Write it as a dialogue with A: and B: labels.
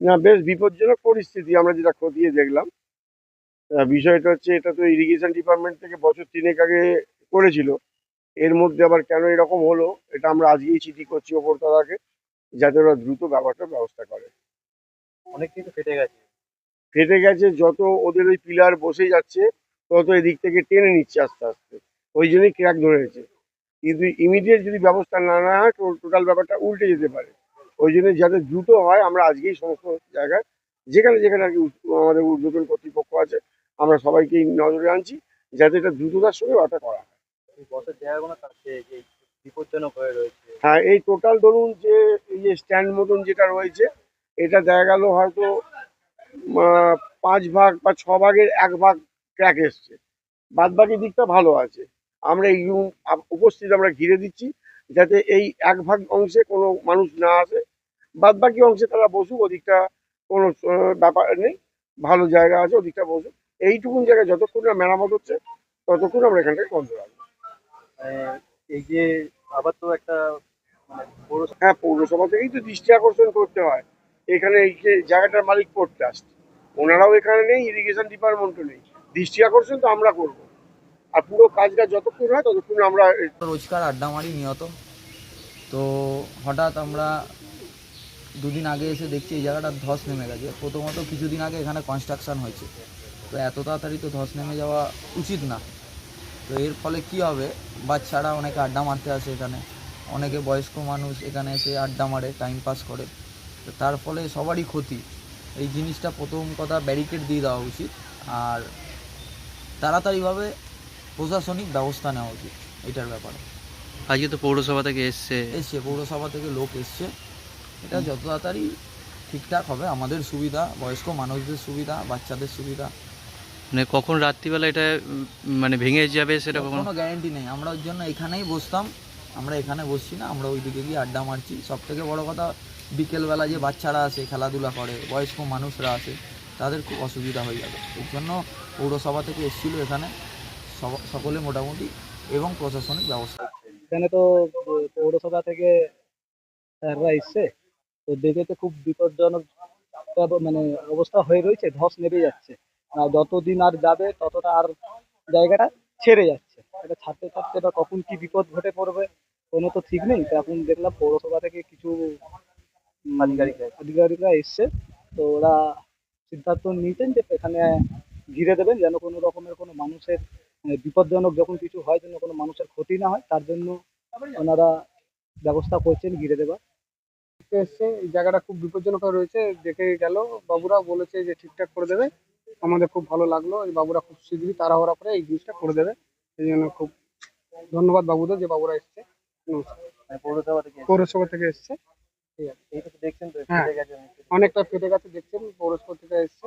A: না বেশ বিপজ্জনক পরিস্থিতি আমরা যেটা খতিয়ে দেখলাম। বিষয়টা হচ্ছে এটা তো ইরিগেশন ডিপার্টমেন্ট থেকে বছর তিনেক আগে করেছিল। এর মধ্যে আবার কেন এরকম হলো এটা আমরা আজকেই চিঠি করছি ওপরতলাকে যাতে ওরা দ্রুত ব্যাপারটার ব্যবস্থা করে।
B: অনেক কিন্তু ফেটে গেছে।
A: ফেটে গেছে যত ওদের ওই পিলার বসে যাচ্ছে তত এদিক থেকে টেনে নিচ্ছে আস্তে আস্তে। ওই জন্যই ক্র্যাক ধরেছে। কিন্তু ইমিডিয়েট যদি ব্যবস্থা না নেওয়া হয় টোটাল ব্যাপারটা উল্টে যেতে পারে। ওই জন্য যাতে দ্রুত হয় আমরা আজকেই সমস্ত জায়গায় যেখানে যেখানে আর কি আমাদের উদ্বোধন কর্তৃপক্ষ আছে আমরা সবাইকেই নজরে আনছি যাতে এটা দ্রুততার সঙ্গে ব্যাপারটা করা হয়।
B: বিপজ্জনক হয়ে রয়েছে।
A: হ্যাঁ এই টোটাল ধরুন যে এই যে স্ট্যান্ড মতন যেটা রয়েছে এটা দেখা গেল হয়তো পাঁচ ভাগ বা ছ ভাগের এক ভাগ ক্র্যাক এসছে। বাদ বাকি দিকটা ভালো আছে। আমরা এই উপস্থিত আমরা ঘিরে দিচ্ছি যাতে এই এক ভাগ অংশে কোনো মানুষ না আসে বাদ বাকি অংশে তারা বসুক ওদিকটা কোনো ব্যাপার নেই ভালো জায়গা আছে ওদিকটা বসুক। এইটুকুন জায়গায় যতক্ষণ না মেরামত হচ্ছে ততক্ষণ আমরা এখানটাকে বন্ধ রাখব।
B: এই যে আবার তো একটা মানে পৌরসভা
A: হ্যাঁ পৌরসভা থেকেই তো দৃষ্টি আকর্ষণ করতে হয়। এখানে এই যে জায়গাটার মালিক আসছে ওনারাও এখানে নেই ইরিগেশন ডিপার্টমেন্টও নেই। দৃষ্টি আকর্ষণ তো আমরা করব। আর পুরো কাজটা যতক্ষণ হয় ততক্ষণ আমরা
C: রোজকার আড্ডা মারি নিয়ত। তো হঠাৎ আমরা দুদিন আগে এসে দেখছি এই জায়গাটা ধস নেমে গেছে। প্রথমত কিছুদিন আগে এখানে কনস্ট্রাকশন হয়েছে। তো এত তাড়াতাড়ি তো ধস নেমে যাওয়া উচিত না। তো এর ফলে কি হবে? বাচ্চারা অনেকে আড্ডা মারতে আসে এখানে। অনেকে বয়স্ক মানুষ এখানে এসে আড্ডা মারে টাইম পাস করে। তো তার ফলে সবারই ক্ষতি। এই জিনিসটা প্রথম কথা ব্যারিকেড দিয়ে দেওয়া উচিত। আর তাড়াতাড়িভাবে প্রশাসনিক ব্যবস্থা নেওয়া উচিত। এটার ব্যাপারে।
D: আজকে তো পৌরসভা থেকে এসছে।
C: এসছে পৌরসভা থেকে লোক এসছে। এটা যত তাড়াতাড়ি ঠিকঠাক হবে আমাদের সুবিধা বয়স্ক মানুষদের সুবিধা বাচ্চাদের সুবিধা।
D: মানে কখন রাত্রিবেলা এটা মানে ভেঙে যাবে সেটা কখন?
C: কোনো গ্যারেন্টি নেই। আমরা ওই জন্য এখানেই বসতাম। আমরা এখানে বসছি না আমরা ওইদিকে গিয়ে আড্ডা মারছি। সব থেকে বড় কথা বিকেলবেলা যে বাচ্চারা আসে খেলাধুলা করে বয়স্ক মানুষরা আসে তাদের খুব অসুবিধা হয়ে যাবে। এর জন্য পৌরসভা থেকে এসেছিল এখানে। সব- সকলে মোটামুটি এবং প্রশাসনিক ব্যবস্থা।
E: এখানে তো পৌরসভা থেকে স্যাররা এসছে। তো দেখে তো খুব বিপজ্জনক মানে অবস্থা হয়ে রয়েছে ধস নেমে যাচ্ছে। আর যতদিন আর যাবে ততটা আর জায়গাটা ছেড়ে যাচ্ছে। এটা ছাড়তে ছাড়তে বা কখন কি বিপদ ঘটে পড়বে কোনো তো ঠিক নেই। তো এখন দেখলাম পৌরসভা থেকে কিছু
B: আধিকারিকরা
E: এসছে। তো ওরা সিদ্ধান্ত নিয়েছেন যে এখানে ঘিরে দেবেন যেন কোনো রকমের কোনো মানুষের মানে বিপজ্জনক যখন কিছু হয় যেন কোনো মানুষের ক্ষতি না হয় তার জন্য ওনারা ব্যবস্থা করছেন ঘিরে দেবার। এসছে। এই জায়গাটা খুব বিপজ্জনক হয়ে রয়েছে। দেখে গেল বাবুরা বলেছে যে ঠিকঠাক করে দেবে। আমাদের খুব ভালো লাগল এই বাবুরা খুব শীঘ্রই তাড়াহুড়া করে এই জিনিসটা করে দেবে। এই জন্য খুব ধন্যবাদ বাবুদের যে বাবুরা এসছে।
B: মানে পৌরসভা থেকে এসছে।
E: অনেকটা ফেটে গেছে দেখছেন পৌরসভা থেকে এসছে।